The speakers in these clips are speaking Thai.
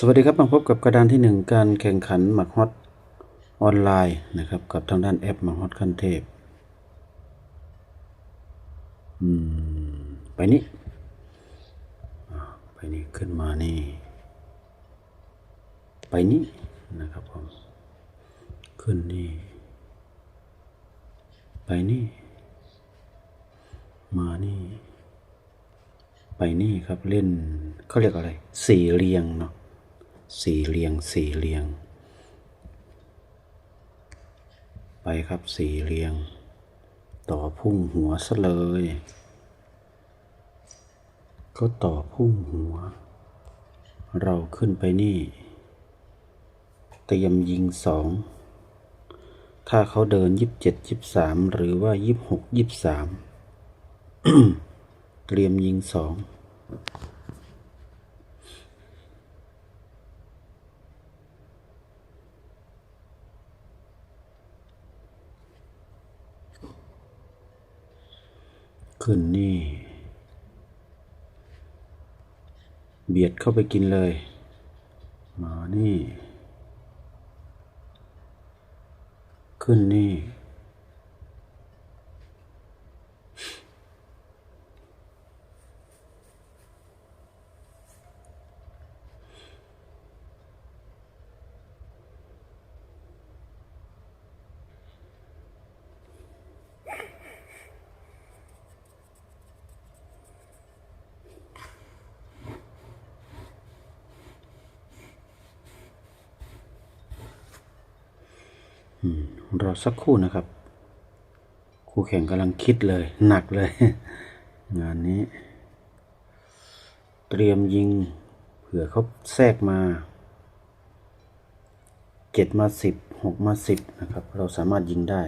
สวัสดีครับมาพบกับกระดานที่หนึ่งการแข่งขันหมักฮอตออนไลน์นะครับ กับทางด้านแอปหมักฮอตขั้นเทพอืมไปนี่ไปนี่ขึ้นมานี่ ไปนี่นะครับผมขึ้นนี่ ไปนี่ มานี่ ไปนี่ครับเล่นเขาเรียกอะไร สี่เรียงเนาะ สี่เรียงสี่เรียง ไปครับสี่เรียง ต่อพุ่งหัวซะเลย ก็ต่อพุ่งหัว เราขึ้นไปนี่ เตรียมยิงสอง ถ้าเขาเดินยิบเจ็ดยิบสามหรือว่ายิบหกยิบสามเตรียมยิงสอง ขึ้นนี่ เบียดเข้าไปกินเลย มานี่ ขึ้นนี่ รอสักครู่นะครับ คู่แข่งกำลังคิดเลย หนักเลย งานนี้ เตรียมยิง เผื่อเขาแทรกมาเจ็ดมาสิบหกมาสิบนะครับ เราสามารถยิงได้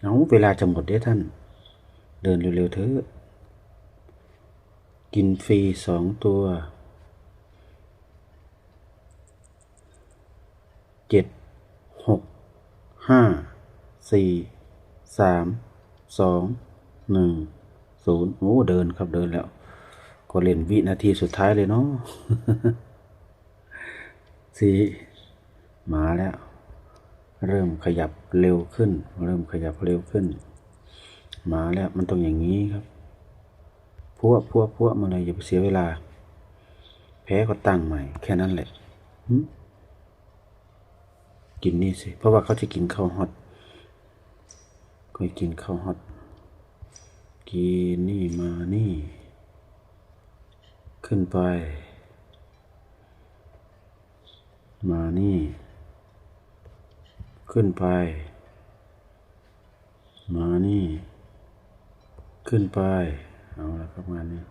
เอาเวลาจะหมดเด้ท่าน เดินเร็วๆเถอะ กินฟรีสองตัวเจ็ดหกห้าสี่สามสองหนึ่งศูนย์โอ้เดินครับเดินแล้ว ก็เล่นวินาทีสุดท้ายเลยเนาะสี่มาแล้ว เริ่มขยับเร็วขึ้น เริ่มขยับเร็วขึ้น มาแล้วมันต้องอย่างนี้ครับ พวกพวกพวกมาเลยอย่าไปเสียเวลา แพ้ก็ตั้งใหม่ แค่นั้นแหละกินนี่สิ เพราะว่าเขาจะกินข้าวฮอตก็กินข้าวฮอตกินนี่มานี่ ขึ้นไป มานี่ ขึ้นไป มานี่ ขึ้นไป เอาละครับงานนี้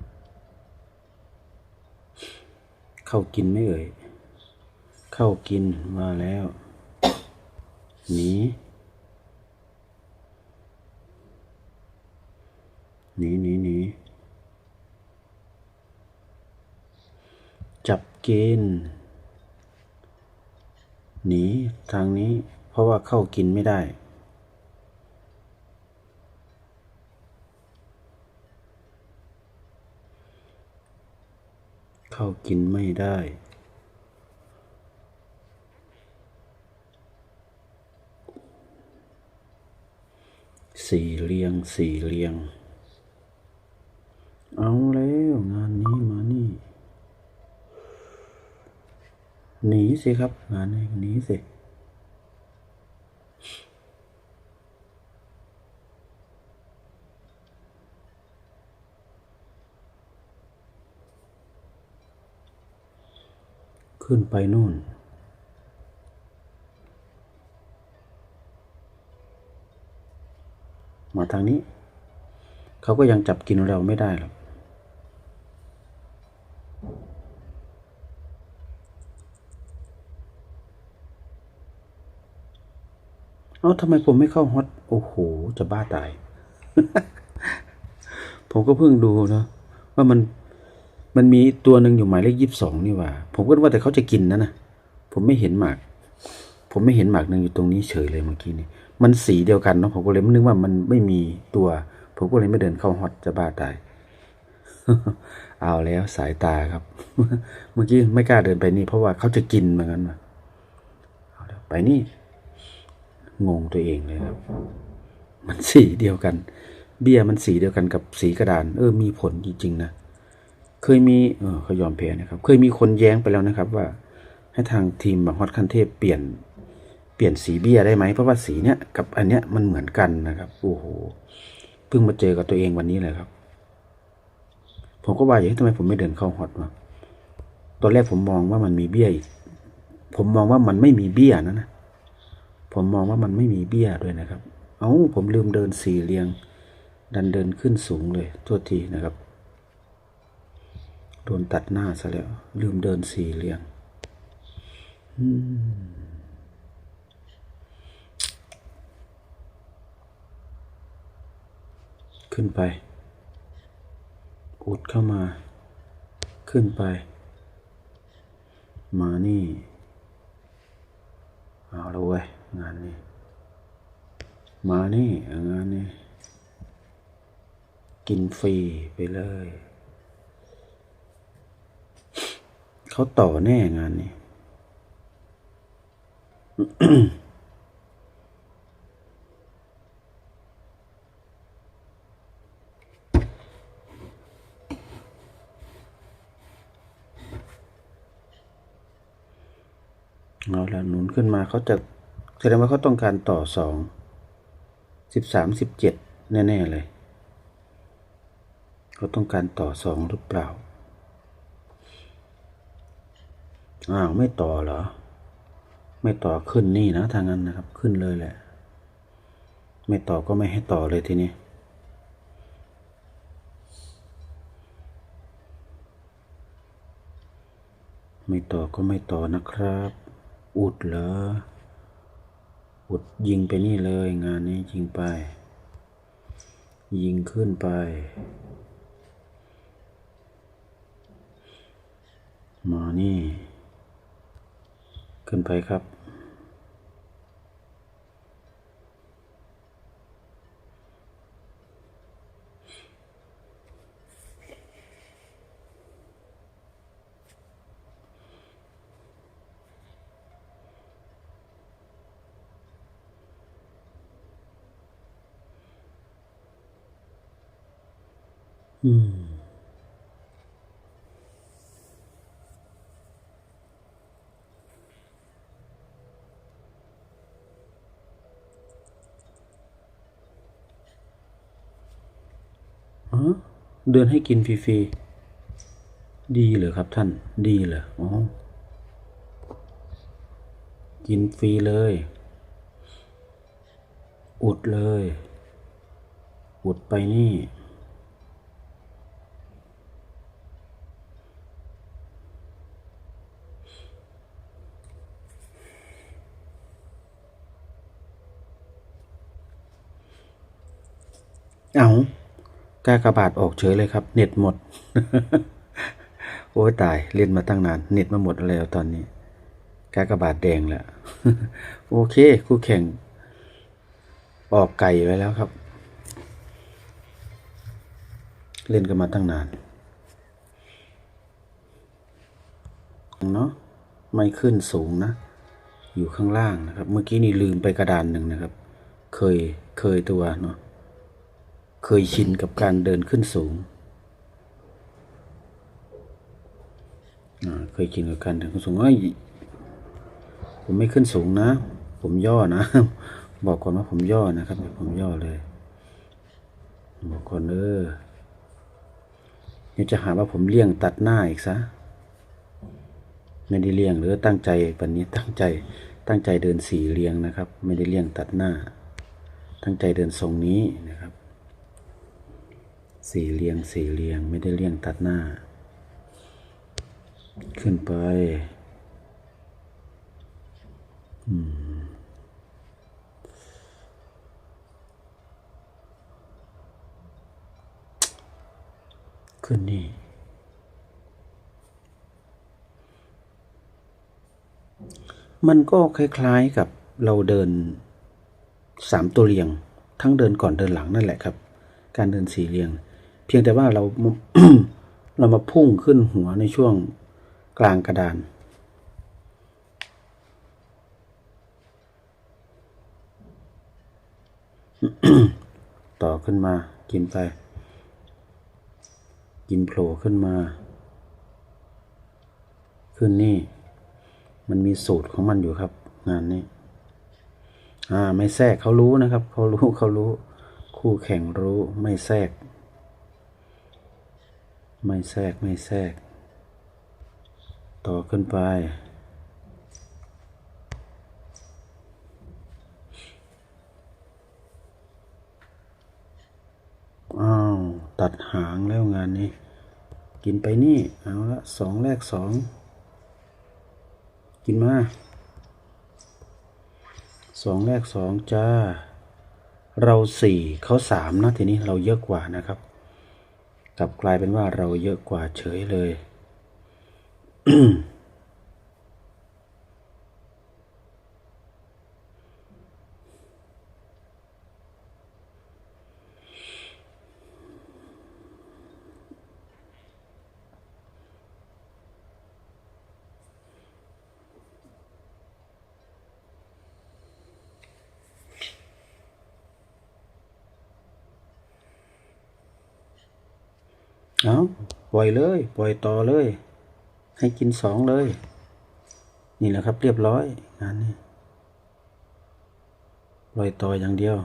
เข้ากินไม่เอ่ย เข้ากินมาแล้วหนีหนีหนีหนีจับกินหนีทางนี้ เพราะว่าเข้ากินไม่ได้ เข้ากินไม่ได้ สี่เรียงสี่เรียง เอาแล้วงานนี้มานี่ หนีสิครับ งานนี้หนีสิ ขึ้นไปนู่น มาทางนี้ เขาก็ยังจับกินเราไม่ได้หรอกเอ้าทำไมผมไม่เข้าฮอต โอ้โห จะบ้าตาย ผมก็เพิ่งดูนะว่ามัน มันมีตัวหนึ่งอยู่หมายเลขยี่สิบสองนี่ว่า ผมก็ว่าแต่เขาจะกินนะนะผมไม่เห็นหมาก ผมไม่เห็นหมากหนึ่งอยู่ตรงนี้เฉยเลยเมื่อกี้นี่มันสีเดียวกันเนาะผมก็เลยนึกว่ามันไม่มีตัว ผมก็เลยไม่เดินเข้าฮอตจะบ้าตายเอาแล้วสายตาครับ เมื่อกี้ไม่กล้าเดินไปนี่ เพราะว่าเขาจะกินเหมือนกันมาเอาแล้วไปนี่ งงตัวเองเลยครับ มันสีเดียวกัน เบี้ยมันสีเดียวกันกับสีกระดาน เออมีผลจริงๆนะ เคยมีเออเขายอมแพ้นะครับ เคยมีคนแย้งไปแล้วนะครับว่า ให้ทางทีมบางฮอตคันเทพเปลี่ยนเปลี่ยนสีเบี้ยได้ไหมเพราะว่าสีเนี้ยกับอันเนี้ยมันเหมือนกันนะครับโอ้โหเพิ่งมาเจอกับตัวเองวันนี้เลยครับ ผมก็ว่าอย่างนี้ทำไมผมไม่เดินเข้าฮอตวะตอนแรกผมมองว่ามันมีเบี้ยผมมองว่ามันไม่มีเบี้ยนะนะผมมองว่ามันไม่มีเบี้ยด้วยนะครับ เอ้าผมลืมเดินสี่เรียง ดันเดินขึ้นสูงเลย โทษทีนะครับ โดนตัดหน้าซะแล้ว ลืมเดินสี่เรียงขึ้นไป อุดเข้ามา ขึ้นไป มานี่ เอาละเว้ย งานนี้ มานี่ งานนี้ กินฟรีไปเลย เขาต่อแน่งานนี้เอาละหนุนขึ้นมาเขาจะแสดงว่าเขาต้องการต่อสองสิบสามสิบเจ็ดแน่ ๆ เลย เขาต้องการต่อสองหรือเปล่า อ้าวไม่ต่อเหรอ ไม่ต่อขึ้นนี่นะทางนั้นนะครับ ขึ้นเลยแหละ ไม่ต่อก็ไม่ให้ต่อเลยทีนี้ไม่ต่อก็ไม่ต่อนะครับ อุดเหรอ อุดยิงไปนี่เลยงานนี้ยิงไป ยิงขึ้นไป มานี่ ขึ้นไปครับ อืม อ๋อเดินให้กินฟรีๆ ดีเหรอครับท่าน ดีเหรออ๋อกินฟรีเลย อุดเลย อุดไปนี่ เอา กากบาทออกเฉยเลยครับ เน็ตหมด โอ้ตายเล่นมาตั้งนาน เน็ตมาหมดแล้วตอนนี้ กากบาทแดงแล้ว โอเค คู่แข่ง ออกไก่ไว้แล้วครับ เล่นกันมาตั้งนานเนาะไม่ขึ้นสูงนะ อยู่ข้างล่างนะครับ เมื่อกี้นี่ลืมไปกระดานหนึ่งนะครับ เคยเคยตัวเนาะ เคยชินกับการเดินขึ้นสูง เคยชินกับการเดินขึ้นสูงเอ้ยผมไม่ขึ้นสูงนะ ผมย่อนะ บอกก่อนว่าผมย่อนะครับ ผมย่อเลย บอกก่อนเออเดี๋ยวจะหาว่าผมเลี่ยงตัดหน้าอีกซะ ไม่ได้เลี่ยงหรือตั้งใจปันนี้ตั้งใจ ตั้งใจเดินสี่เรียงนะครับ ไม่ได้เลี่ยงตัดหน้า ตั้งใจเดินทรงนี้นะครับ สี่เรียงสี่เรียงไม่ได้เรียงตัดหน้า ขึ้นไปขึ้นนี่ มันก็คล้ายๆกับเราเดินสามตัวเรียง ทั้งเดินก่อนเดินหลังนั่นแหละครับ การเดินสี่เหลี่ยง เพียงแต่ว่าเราเรามาพุ่งขึ้นหัวในช่วงกลางกระดาน ต่อขึ้นมากินไป กินโผล่ขึ้นมา ขึ้นนี่ มันมีสูตรของมันอยู่ครับ งานนี้ อ่า ไม่แทรกเขารู้นะครับ เขารู้เขารู้ คู่แข่งรู้ไม่แทรก ไม่แทรกไม่แทรก ต่อขึ้นไป อ้าว ตัดหางแล้วงานนี้ กินไปนี่ เอาละสองแรกสอง กินมาสองแรกสองจ้า เราสี่เขาสามนะทีนี้เราเยอะกว่านะครับ กลับกลายเป็นว่าเราเยอะกว่าเฉยเลย เอาปล่อยเลย ปล่อยต่อเลย ให้กินสองเลย นี่แหละครับ เรียบร้อยงานนี้ปล่อยต่ออย่างเดียว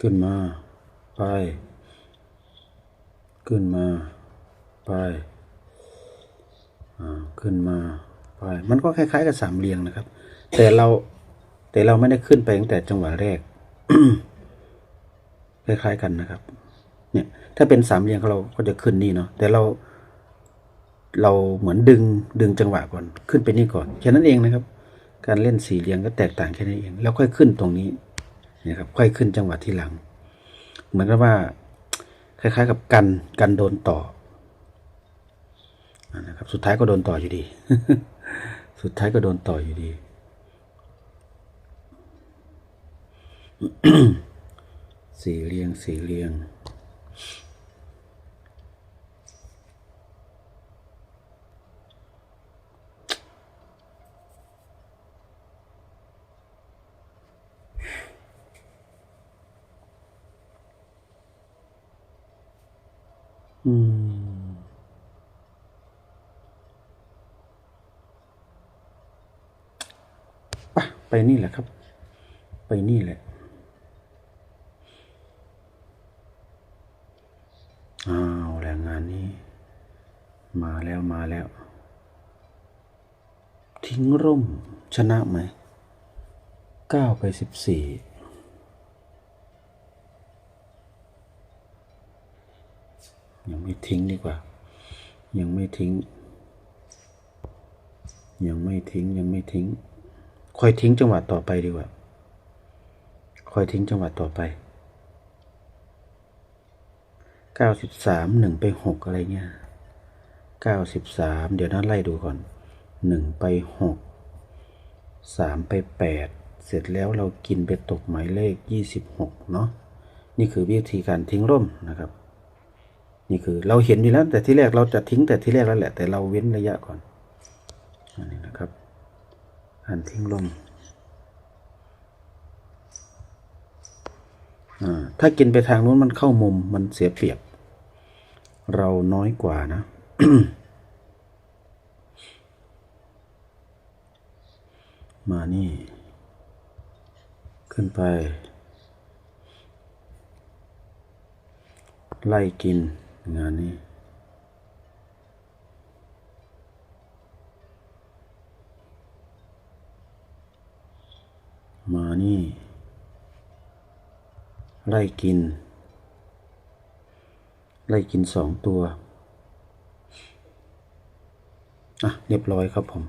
ขึ้นมา ไป ขึ้นมา ไป ขึ้นมาไปมันก็คล้ายๆกับสามเหลี่ยงนะครับ แต่เราแต่เราไม่ได้ขึ้นไปตั้งแต่จังหวะแรกคล้ายๆกันนะครับ เนี่ย ถ้าเป็นสามเหลี่ยงเราก็จะขึ้นนี่เนาะแต่เรา เราเหมือนดึงดึงจังหวะก่อนขึ้นไปนี่ก่อนแค่นั้นเองนะครับ การเล่นสี่เหลี่ยงก็แตกต่างแค่นั้นเอง แล้วค่อยขึ้นตรงนี้นะครับ ค่อยขึ้นจังหวะที่หลัง เหมือนกับว่า คล้ายๆ กับกันกันโดนต่อ นะครับ สุดท้ายก็โดนต่ออยู่ดี สุดท้ายก็โดนต่ออยู่ดี สี่เลียงสี่เลียง ไปนี่แหละครับ ไปนี่แหละอ้าวแรงงานนี้ มาแล้วมาแล้ว ทิ้งร่มชนะไหมเก้าไปสิบสี่ยังไม่ทิ้งดีกว่า ยังไม่ทิ้ง ยังไม่ทิ้งยังไม่ทิ้งค่ อยทิ้งจังหวะต่อไปดีกว่าค่อยทิ้งจังหวะต่อไปเก้าสิบสามหนึ่งไปหกอะไรเงี้ยเก้าสิบสามเดี๋ยวนั้นไล่ดูก่อนหนึ่งไปหกสามไปแปดเสร็จแล้วเรากินไปตกหมายเลขยี่สิบหกเนาะ นี่คือวิธีการทิ้งร่มนะครับ นี่คือเราเห็นอยู่แล้วแต่ที่แรกเราจะทิ้งแต่ที่แรกแล้วแหละ แต่เราเว้นระยะก่อนอันนี้นะครับ อันทิ้งลมอ่าถ้ากินไปทางนู้นมันเข้ามุมมันเสียเปรียบ เราน้อยกว่านะ มานี่ ขึ้นไป ไล่กินงานนี้ มานี่ ไล่กิน ไล่กินสองตัว อะ เรียบร้อยครับผม